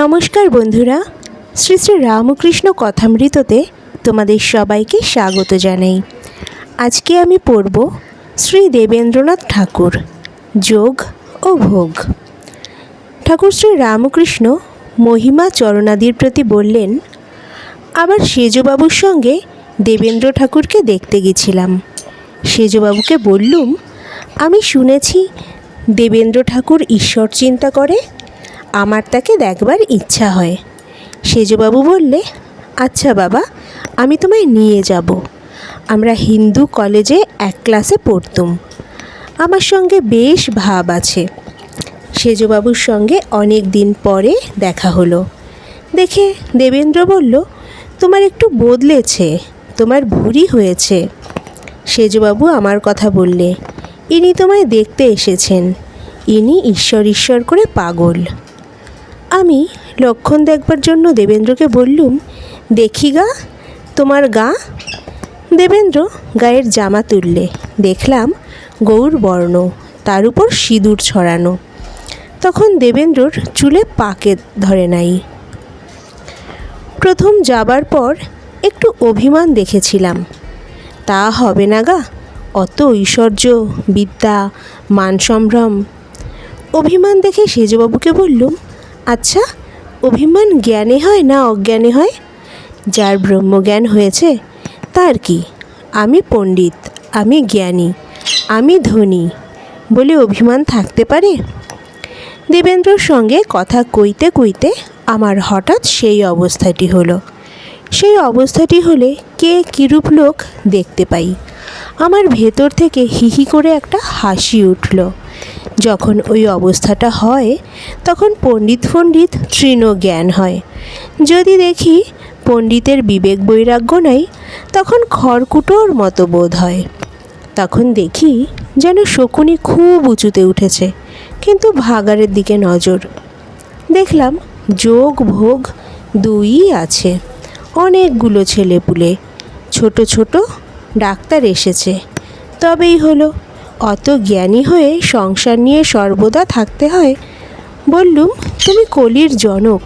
নমস্কার বন্ধুরা, শ্রী শ্রী রামকৃষ্ণ কথামৃততে তোমাদের সবাইকে স্বাগত জানাই। আজকে আমি পড়ব শ্রী দেবেন্দ্রনাথ ঠাকুর, যোগ ও ভোগ। ঠাকুর শ্রী রামকৃষ্ণ মহিমা চরণাদির প্রতি বললেন, আবার সেজবাবুর সঙ্গে দেবেন্দ্র ঠাকুরকে দেখতে গেছিলাম। সেজবাবুকে বললুম, আমি শুনেছি দেবেন্দ্র ঠাকুর ঈশ্বর চিন্তা করে আমার তাকে দেখবার ইচ্ছা হয়। সেজবাবু বললে আচ্ছা বাবা, আমি তোমায় নিয়ে যাব। আমরা হিন্দু কলেজে এক ক্লাসে পড়তুম। আমার সঙ্গে বেশ ভাব আছে। সেজবাবুর সঙ্গে অনেক দিন পরে দেখা হলো। দেখে দেবেন্দ্র বলল, তোমার একটু বদলেছে, তোমার ভুরি হয়েছে। সেজবাবু আমার কথা বললে, ইনি তোমায় দেখতে এসেছেন। ইনি ঈশ্বর ঈশ্বর করে পাগল। আমি লক্ষণ দেখবার জন্য দেবেন্দ্রকে বললুম, দেখি গা, তোমার গা। দেবেন্দ্র গায়ের জামা তুললে। দেখলাম গৌর বর্ণ, তার উপর সিঁদুর ছড়ানো। তখন দেবেন্দ্রর চুলে পাকে ধরে নাই। প্রথম যাবার পর একটু অভিমান দেখেছিলাম। তা হবে না গা, অত ঐশ্বর্য, বিদ্যা, মান সম্ভ্রম। অভিমান দেখে সেজবাবুকে বললুম আচ্ছা অভিমান জ্ঞানে হয় না অজ্ঞানে হয়? যার ব্রহ্মজ্ঞান হয়েছে, তার কি? আমি পণ্ডিত, আমি জ্ঞানী, আমি ধনী বলে অভিমান থাকতে পারে? দেবেন্দ্রর সঙ্গে কথা কইতে কইতে আমার হঠাৎ সেই অবস্থাটি হলো। সেই অবস্থাটি হলে কে কিরূপ লোক দেখতে পাই? আমার ভেতর থেকে হিহি করে একটা হাসি উঠল। যখন ওই অবস্থাটা হয়, তখন পণ্ডিত পণ্ডিত তৃণ জ্ঞান হয়। যদি দেখি পণ্ডিতের বিবেক বৈরাগ্য নাই, তখন খড়কুটোর মতো বোধ হয়। তখন দেখি যেন শকুনি খুব উঁচুতে উঠেছে, কিন্তু ভাগাড়ের দিকে নজর। দেখলাম যোগ ভোগ দুইই আছে, অনেকগুলো ছেলেপুলে। ছোট ছোট ডাক্তার এসেছে, তবেই হলো অত জ্ঞানী হয়ে সংসার নিয়ে সর্বদা থাকতে হয়? বললুম, তুমি কলির জনক।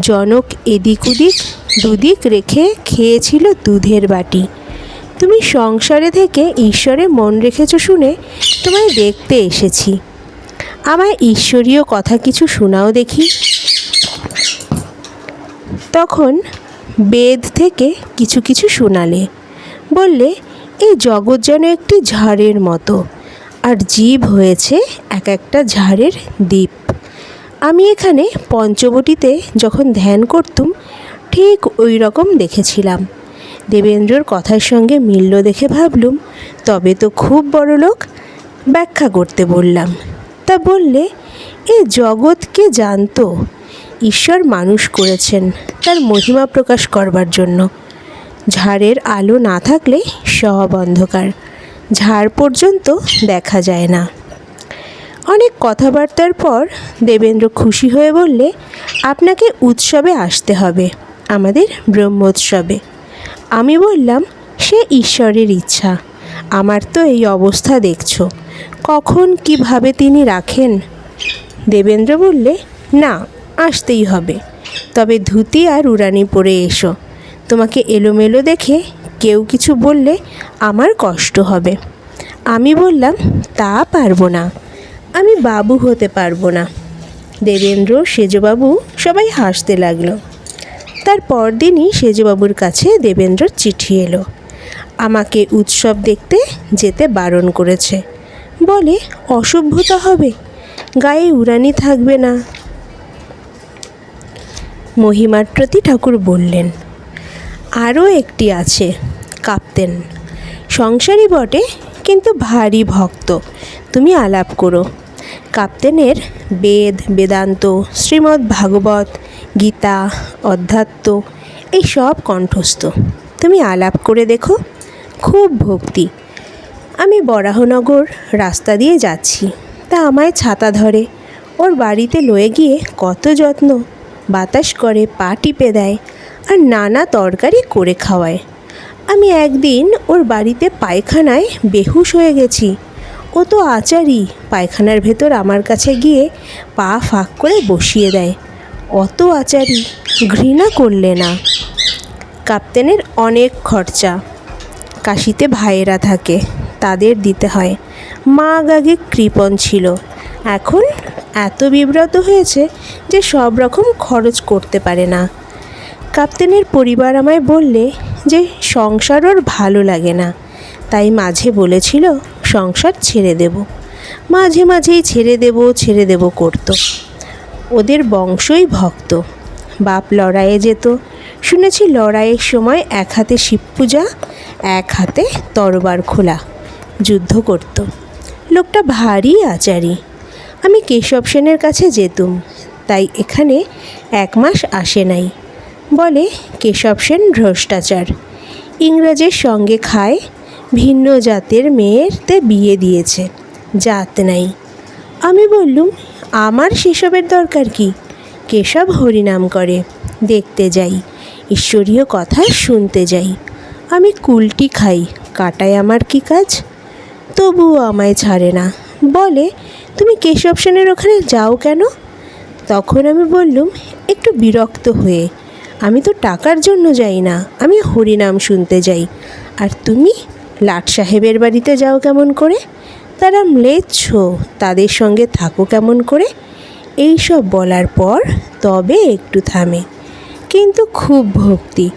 জনক এদিক ওদিক, দুদিক রেখে খেয়েছিল দুধের বাটি। তুমি সংসারে থেকে ঈশ্বরে মন রেখেছ শুনে তোমায় দেখতে এসেছি। আমায় ঈশ্বরীয় কথা কিছু শোনাও দেখি। তখন বেদ থেকে কিছু কিছু শোনালে। বললে এই জগৎ যেন একটি ঝাড়ের মতো। আর জীব হয়েছে এক একটা ঝাড়ের দ্বীপ। আমি এখানে পঞ্চবটিতে যখন ধ্যান করতুম, ঠিক ওই রকম দেখেছিলাম। দেবেন্দ্রর কথার সঙ্গে মিলল দেখে ভাবলুম, তবে তো খুব বড় লোক, ব্যাখ্যা করতে বললাম। তা বললে, এ জগৎকে জানতো? ঈশ্বর মানুষ করেছেন, তার মহিমা প্রকাশ করবার জন্য। ঝাড়ের আলো না থাকলে সব অন্ধকার। ঝাড় পর্যন্ত দেখা যায় না। অনেক কথাবার্তার পর দেবেন্দ্র খুশি হয়ে বললে, আপনাকে উৎসবে আসতে হবে, আমাদের ব্রহ্মোৎসবে। আমি বললাম, সে ঈশ্বরের ইচ্ছা। আমার তো এই অবস্থা দেখছ। কখন কীভাবে তিনি রাখেন? দেবেন্দ্র বললে, না, আসতেই হবে। তবে ধুতি আর উড়ানি পরে এসো। তোমাকে এলোমেলো দেখে কেউ কিছু বললে আমার কষ্ট হবে। আমি বললাম, তা পারব না। আমি বাবু হতে পারব না। দেবেন্দ্র সেজবাবু সবাই হাসতে লাগল। তার পরদিনই সেজবাবুর কাছে দেবেন্দ্রর চিঠি এলো। আমাকে উৎসব দেখতে যেতে বারণ করেছে। বলে, অসভ্যতা হবে। গায়ে উড়ানি থাকবে না। মহিমার প্রতি ঠাকুর বললেন আরও একটি আছে, কাপ্তেন। সংসারী বটে, কিন্তু ভারী ভক্ত। তুমি আলাপ করো। কাপ্তেনের বেদ, বেদান্ত, শ্রীমদ্ ভাগবত, গীতা, অধ্যাত্ম, এই সব কণ্ঠস্থ। তুমি আলাপ করে দেখো, খুব ভক্তি। আমি বরাহনগর রাস্তা দিয়ে যাচ্ছি। তা আমায় ছাতা ধরে। ওর বাড়িতে লয়ে গিয়ে কত যত্ন। বাতাস করে পা টিপে দেয়। আর নানা তরকারি করে খাওয়ায়। আমি একদিন ওর বাড়িতে পায়খানায় বেহুশ হয়ে গেছি। ও তো আচারই পায়খানার ভেতর আমার কাছে গিয়ে পা ফাঁক করে বসিয়ে দেয়। অত আচারি ঘৃণা করলে না। কাপ্তেনের অনেক খরচা। কাশিতে ভাইয়েরা থাকে, তাদের দিতে হয়। মা আগে কৃপণ ছিল। এখন এত বিব্রত হয়েছে যে সব রকম খরচ করতে পারে না। কাপ্তেনের পরিবার আমায় বললে যে সংসার ওর ভালো লাগে না। তাই মাঝে বলেছিল, সংসার ছেড়ে দেব। মাঝে মাঝেই ছেড়ে দেব ছেড়ে দেব করতো। ওদের বংশই ভক্ত। বাপ লড়াইয়ে যেত। শুনেছি লড়াইয়ের সময় এক হাতে শিব পূজা, এক হাতে তরবার খোলা, যুদ্ধ করত। লোকটা ভারী আচারী। আমি কেশব সেনের কাছে যেতুম, তাই এখানে এক মাস আসে নাই। বলে কেশব সেন ভ্রষ্টাচার। ইংরেজের সঙ্গে খায়, ভিন্ন জাতের মেয়েরতে বিয়ে দিয়েছে। জাত নাই। আমি বললুম, আমার সেসবের দরকার কি? কেশব হরিনাম করে, দেখতে যাই, ঈশ্বরীয় কথা শুনতে যাই। আমি কুলটি খাই, কাটায় আমার কি কাজ? তবুও আমায় ছাড়ে না। বলে, তুমি কেশব সেনের ওখানে যাও কেন? তখন আমি বললুম, একটু বিরক্ত হয়ে আমি তো টাকার জন্য যাই না, আমি হরিনাম শুনতে যাই। আর তুমি লাট সাহেবের বাড়িতে যাও কেমন করে? তারা ম্লেচ্ছ, তাদের সঙ্গে থাকো কেমন করে? এই সব বলার পর তবে একটু থামে। কিন্তু খুব ভক্তি।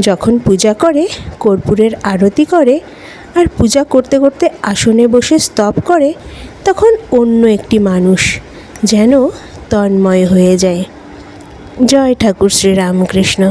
যখন পূজা করে, কর্পূরের আরতি করে, আর পূজা করতে করতে আসনে বসে স্তব করে, তখন অন্য একটি মানুষ যেন তন্ময় হয়ে যায়। জয় ঠাকুর শ্রীরামকৃষ্ণ